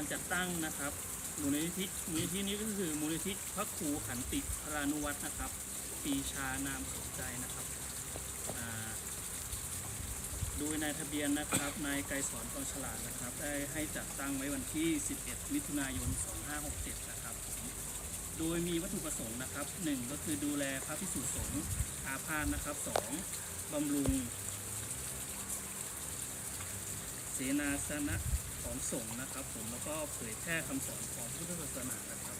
การจัดตั้งนะครับมูลนิธิมูลนิธินี้ก็คือมูลนิธิพระครูขันติพรานุวัฒน์นะครับปีชานามสนใจนะครับโดยนายทะเบียนนะครับนายไกรสอนกองฉลาดนะครับ ได้ให้จัดตั้งไว้วันที่ 11 มิถุนายน 2567 นะครับ โดยมีวัตถุประสงค์นะครับหนึ่งก็คือดูแลพระพิสุสงฆ์อาพาธนะครับสองบำรุงเสนาสนะ ของสงฆ์นะครับ ผมแล้วก็เผยแพร่คำสอนของพุทธศาสนานะครับ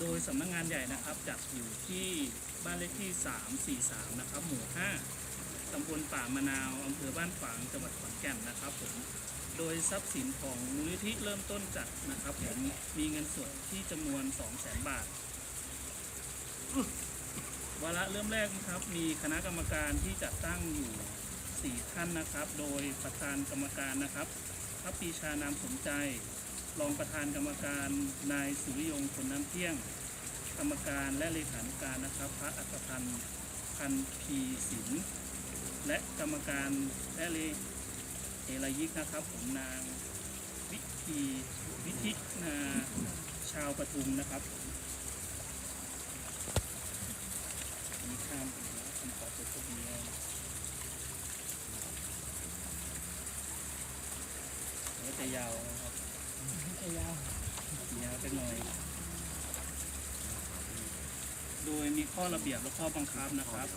โดยสำนักงานใหญ่นะครับจัดอยู่ที่บ้านเลขที่ 343 นะครับ หมู่ 5 ตำบลป่ามะนาว อำเภอบ้านฝาง จังหวัดขอนแก่นนะครับผม โดยทรัพย์สินของมูลนิธิเริ่มต้นจัดนะครับผมมีเงินสดที่จำนวน 200,000 บาท วาระเริ่มแรกนะครับ มีคณะกรรมการที่จัดตั้งอยู่ 4 ท่านนะครับ โดยประธานกรรมการนะครับพระปีชานามสมใจ รองประธานกรรมการนายสุริยงคนน้ำเที่ยง กรรมการและเลขานุการนะครับ พระอัครพันธ์พันพีศิลป์และกรรมการและเลเอรยิกนะครับผมนางวิธีวิธินาชาวปทุมนะครับผมมีข้ามไปแล้วคำขอจดทะเบียน ก็จะยาวนะครับจะยาวยาวไปหน่อย โดยมีข้อระเบียบและข้อบังคับนะครับ